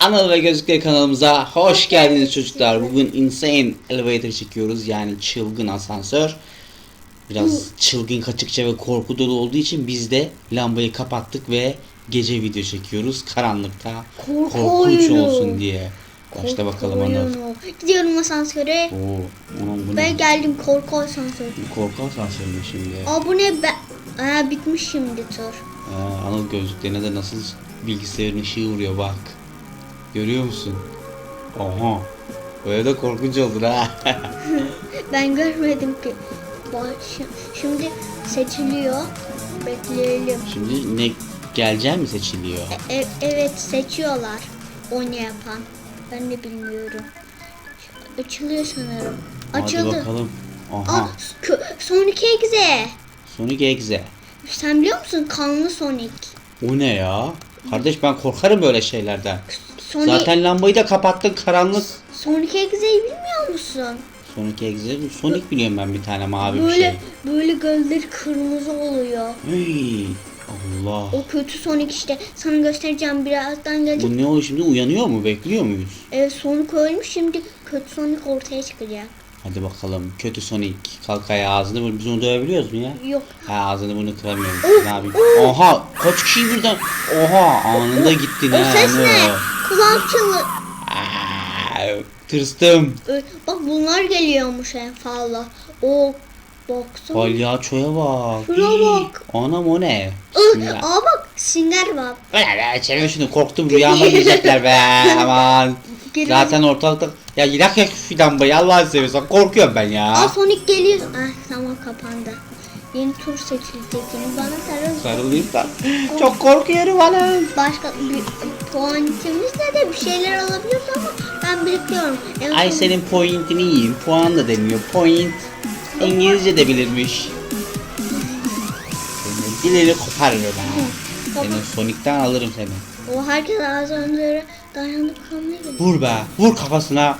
Anadolu ve Gözlükleri kanalımıza hoş geldiniz çocuklar. Bugün Insane Elevator çekiyoruz yani çılgın asansör. Biraz çılgın kaçıkça ve korku dolu olduğu için biz de lambayı kapattık ve gece video çekiyoruz karanlıkta. Korku Korkunç oyunu. olsun diye. Başta bakalım Anıl. Oyunu. Gidiyorum asansöre. Oo, anam bu Ben ne? geldim korku asansörü. Korku asansörü mü şimdi? Aa bu ne? Ben... Aa, bitmiş şimdi tur. Aa, Anıl gözlüklerine de nasıl bilgisayarın ışığı vuruyor bak. Görüyor musun? Oha. Böyle de korkunç olur ha. Ben görmedim ki. Şimdi seçiliyor. Bekleyelim. Şimdi ne geleceği mi seçiliyor? E- evet seçiyorlar. O ne yapan. Ben de bilmiyorum. Açılıyor sanırım. Hadi Açıldı. bakalım. Aa, Aha. kö- Sonic Exe. Sonic Exe. Sen biliyor musun kanlı Sonic? O ne ya? Kardeş ben korkarım böyle şeylerden. Sonic, Zaten lambayı da kapattın karanlık. Sonic Exe'yi bilmiyor musun? Sonic Exe. Sonic biliyorum ben bir tane mavi bir Böyle şey. böyle gözleri kırmızı oluyor. Hey, Allah. O kötü Sonic işte. Sana göstereceğim birazdan gelecek. Bu ne oluyor şimdi uyanıyor mu? Bekliyor muyuz? Evet Sonic ölmüş şimdi kötü Sonic ortaya çıkacak. Hadi bakalım. Kötü Sonic. Kalk ayağa ağzını vur. Biz onu dövebiliyoruz mu ya? Yok. Ha ağzını bunu kıramıyorum. Of, ne yapayım? of. Oha! Kaç kişi birden? Oha! Anında gittin O ha. ses ne? Çınlı. Aa, Tırstım. Ö- Bak bunlar geliyormuş en fazla. O baksana. Palyaçoya bak. Şuna bak. Anam o ne? Ö, Bismillah. Aa bak Singer var. Böyle be çevir şunu korktum rüyama girecekler be aman. Geliyor. Zaten ortalıkta ya yak yak şu lambayı Allah'ını seviyorsan korkuyorum ben Aa ya. Sonic geliyor. Ah tamam kapandı. Yeni tur seçilecek. Yeni bana sarıl. Sarılayım da. Çok korkuyorum anam. Başka bir puantimizle de bir şeyler alabiliyoruz ama ben biriktiriyorum. En Ay senin pointini yiyeyim. Puan da demiyor. Point. İngilizce de bilirmiş. Senin dilini koparırım ha. Senin Sonic'ten alırım seni. o herkes az önce dayanıp kalmıyor. Vur be. Vur kafasına.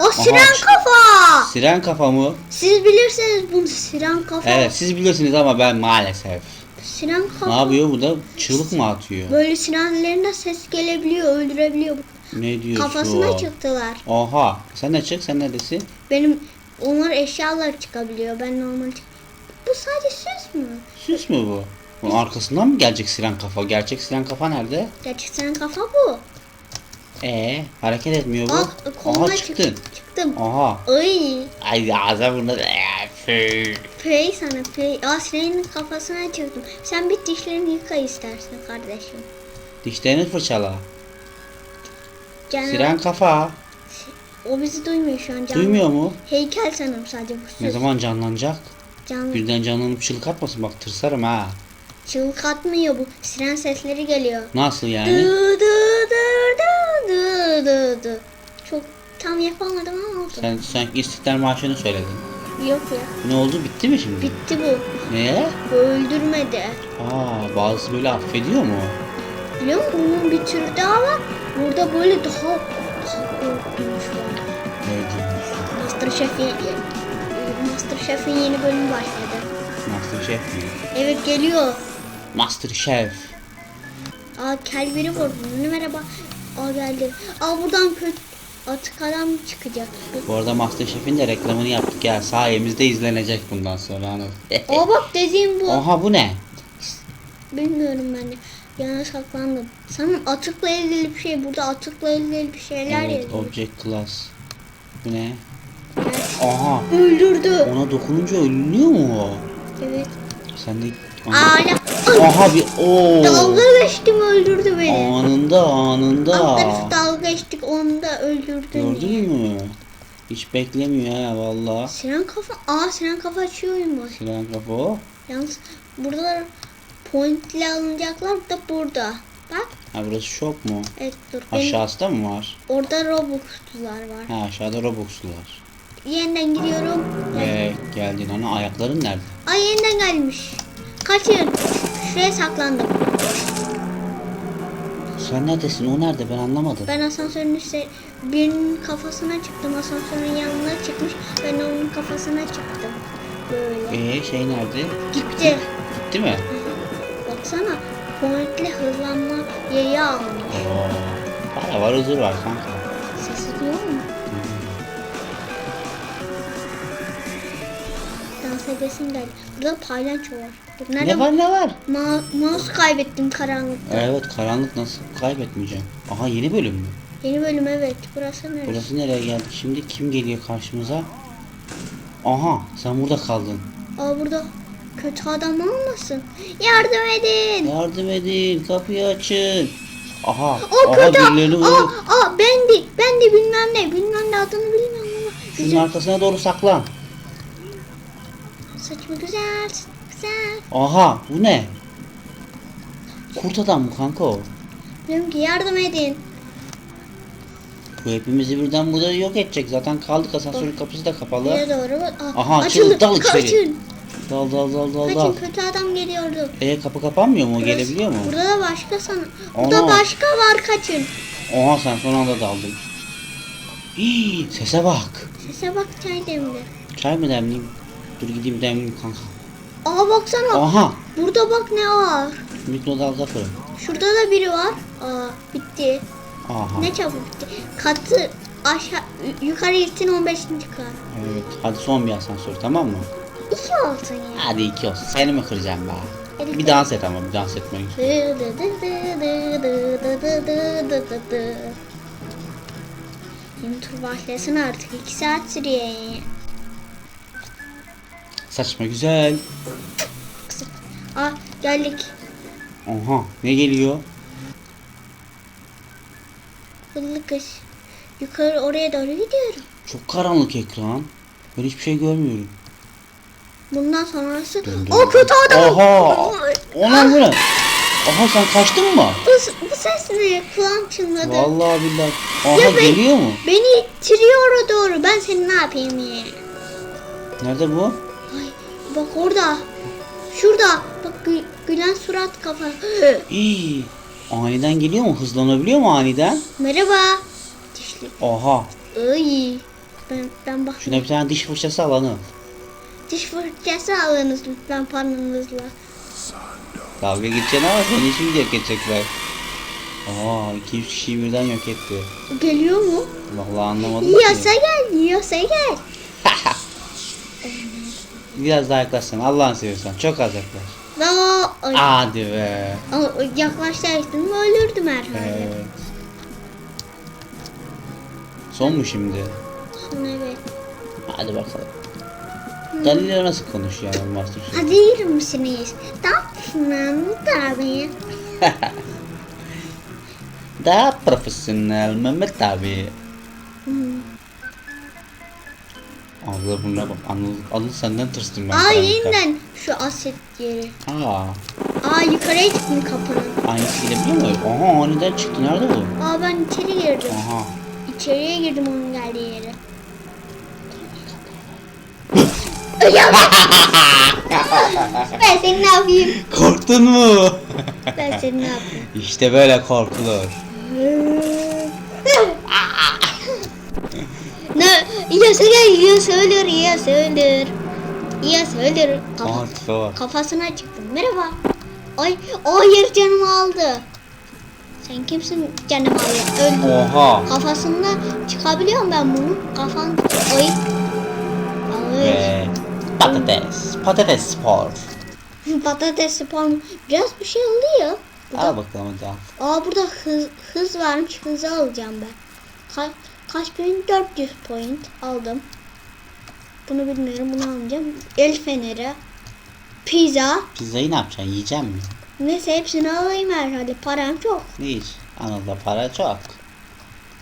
O siren Aha. kafa. Siren kafa mı? Siz bilirsiniz bunu siren kafa. Evet siz bilirsiniz ama ben maalesef. Siren kafa. Ne yapıyor bu da? Çığlık mı atıyor? Böyle sirenlerine ses gelebiliyor, öldürebiliyor. Ne diyorsun? Kafasına çıktılar. Oha. Sen de çık. Sen neredesin? Benim onlar eşyalar çıkabiliyor. Ben normal çık. Bu sadece süs mü? Süs mü bu? Bunun arkasından mı gelecek siren kafa? Gerçek siren kafa nerede? Gerçek siren kafa bu. Ee, hareket etmiyor bu. Bak koluna Aha çık- çıktın. çıktım. Oha. Ay. Ay ağza bunu. Fıy. Play sana play. Aa sirenin kafasına çıktım. Sen bir dişlerini yıka istersen kardeşim. Dişlerini fırçala. Canım, Siren kafa. O bizi duymuyor şu an. Can... Duymuyor mu? Heykel sanırım sadece bu süs. Ne zaman canlanacak? Can... Birden canlanıp çığlık atmasın bak tırsarım ha. Çığlık atmıyor bu. Siren sesleri geliyor. Nasıl Dı yani? dı dı dı dı dı dı. Çok tam yapamadım ama oldu. Sen sanki İstiklal Marşı'nı söyledin. Yok ya. Ne oldu? Bitti mi şimdi? Bitti bu. Ne? Bu öldürmedi. Aa, bazısı böyle affediyor mu? Biliyor musun? Bunun bir türü daha var. Burada böyle daha daha korkunç var. Ne diyorsun? Masterchef'in Masterchef'in yeni bölümü başladı. Masterchef mi? Evet geliyor. Masterchef. Aa kel biri vurdu. Merhaba. Aa geldi. Aa buradan kötü atık adam çıkacak. Bu arada Masterchef'in de reklamını yaptık ya. Sayemizde izlenecek bundan sonra. Aa bak dediğim bu. Oha bu ne? Bilmiyorum ben de. Yana saklandım. Sanırım atıkla ilgili bir şey. Burada atıkla ilgili bir şeyler Evet, yazıyor. object class. Bu ne? Aha. Öldürdü. Ona dokununca ölüyor mu o? Evet. Sen de... Hala. Aha bir... Oo. Dalga geçtim öldürdü beni. Anında anında. Alt tarafı dalga geçtik onu da öldürdü. Gördün mü? Hiç beklemiyor ha valla. Siren kafa. Aa siren kafa açıyormuş. Siren kafa o. Yalnız burada pointle alınacaklar da burada. Bak. Ha burası shop mu? Evet dur. Benim- Aşağısı mı var? orada Robux'lar var. Ha aşağıda Robux'lular. Yeniden gidiyorum. Ee, geldin ana ayakların nerede? Ay yeniden gelmiş. Kaçın. Şuraya saklandım. Sen neredesin? O nerede? Ben anlamadım. Ben asansörün üstte birinin kafasına çıktım. Asansörün yanına çıkmış. Ben onun kafasına çıktım. Böyle. Ee şey nerede? Gitti. Gitti mi? Baksana. Pointle hızlanma yayı almış. Oo. Valla var huzur var kanka. Sesi duyuyor mu? Dans edesim geldi. Burada palyaço var. Nerede? Ne var ne var? Ma mouse kaybettim karanlıkta. Evet karanlık nasıl kaybetmeyeceğim. Aha yeni bölüm mü? Yeni bölüm evet. Burası neresi? Burası nereye geldik şimdi? Kim geliyor karşımıza? Aha sen burada kaldın. Aa burada kötü adam olmasın. Yardım edin. Yardım edin kapıyı açın. Aha. O aha kötü. birilerini Aa, aa ben de ben de bilmem ne bilmem ne adını bilmiyorum ama. Şunun Güzel. arkasına doğru saklan. Saçma güzel. Güzel. Aha bu ne? Kurt adam mı kanka o? Diyorum ki yardım edin. Bu hepimizi birden burada yok edecek. Zaten kaldık asansörün kapısı da kapalı. Nereye doğru? Aa, Aha, açıldı. dal içeri. Kaçın. Dal dal dal dal Kaçın dal. kötü adam geliyordu. E kapı kapanmıyor mu? O Burası- gelebiliyor mu? Burada da başka sana. Burada Ana. başka var kaçın. Oha sen son anda daldın. Hii, sese bak. Sese bak çay demli. Çay mı demleyeyim? Dur gideyim demleyeyim kanka. Aha baksana. Aha. Burada bak ne var. Mikrodalga fırın. Şurada da biri var. Aa bitti. Aha. Ne çabuk bitti. Katı aşağı yukarı gitsin 15. kat. Evet. Hadi son bir asansör tamam mı? İki olsun ya. Hadi iki olsun. Seni mi kıracağım be? Bir dans et ama bir dans etmeyi. Şimdi tur başlasın artık. 2 saat sürüyor. Saçma güzel. Aa geldik. Oha ne geliyor? Hızlı kış. Yukarı oraya doğru gidiyorum. Çok karanlık ekran. Ben hiçbir şey görmüyorum. Bundan sonrası... Dön, dön, O kötü adam. Oha! Ona bu ne? Aha sen kaçtın mı? Bu, bu ses ne? Kulağım çınladı. Vallahi billahi. Aha Ya ben- geliyor mu? Beni ittiriyor o doğru. Ben seni ne yapayım ya? Nerede bu? Bak orada. Şurada. Bak gü- gülen surat kafa. İyi. Aniden geliyor mu? Hızlanabiliyor mu aniden? Merhaba. Dişli. Oha. Ay. Ben, ben bak. Şuna bir tane diş fırçası alanı. Diş fırçası alınız lütfen paranızla. Dalga geçeceksin ama seni şimdi yok edecekler. Aa 200 kişiyi birden yok etti. Geliyor mu? Vallahi anlamadım Yiyorsa gel. Yiyorsa gel. Biraz daha yaklaşsana Allah'ını seviyorsan. Çok az yaklaş. Daha Hadi be. Yaklaşsaydın ölürdüm herhalde. Evet. Son mu şimdi? Sonra evet. Hadi bakalım. Galileo nasıl konuşuyor yani Masterchef? Hadi yer misiniz? Tatlı tabii. Daha profesyonel Mehmet abi. Abla buna bak. Anıl, Anıl senden tırstım ben. Aa karanlıkta. yeniden şu aset yeri. Aa. Aa yukarıya çıktım kapının. Aynısı gidebiliyor mu? Aha aniden çıktı. Nerede bu? Aa ben içeri girdim. Aha. İçeriye girdim onun geldiği yere. Ben seni ne yapayım? Korktun mu? Ben seni ne yapayım? işte böyle korkulur. Yiyorsa gel, yiyorsa ölür, yiyorsa ölür. Yiyorsa ölür. Kafa- Aha tipe bak. kafasına çıktım. Merhaba. Ay, hayır canımı aldı. Sen kimsin canımı alıyor? Öldüm. Oha. Kafasında çıkabiliyorum ben bunu. Kafan ay. Ay. Ve patates. Patates spor. Patates spor biraz bir şey oluyor. Al bakalım hadi al. Aa burada hız, hız varmış. Hızı alacağım ben. Ka kaç point? 400 point aldım. Bunu bilmiyorum. Bunu alacağım. El feneri. Pizza. Pizzayı ne yapacaksın? Yiyecek misin? Neyse hepsini alayım herhalde. Param çok. Hiç. Anıl'da para çok.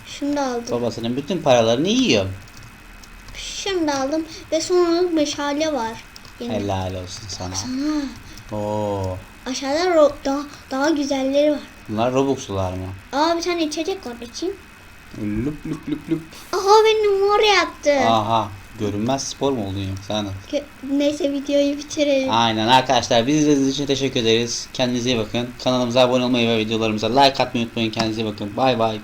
Şunu da aldım. Babasının bütün paralarını yiyor. Şunu da aldım. Ve sonra meşale var. Yeni. Helal olsun sana. Aa, Oo. aşağıda ro- daha, daha güzelleri var. Bunlar Robux'lular mı? Aa bir tane içecek var içeyim. Lup lup lup lup. Aha benim oraya attı. Aha. Görünmez spor mu oldun yoksa Anıl? Neyse videoyu bitirelim. Aynen arkadaşlar biz izlediğiniz için teşekkür ederiz. Kendinize iyi bakın. Kanalımıza abone olmayı ve videolarımıza like atmayı unutmayın. Kendinize iyi bakın. Bay bay.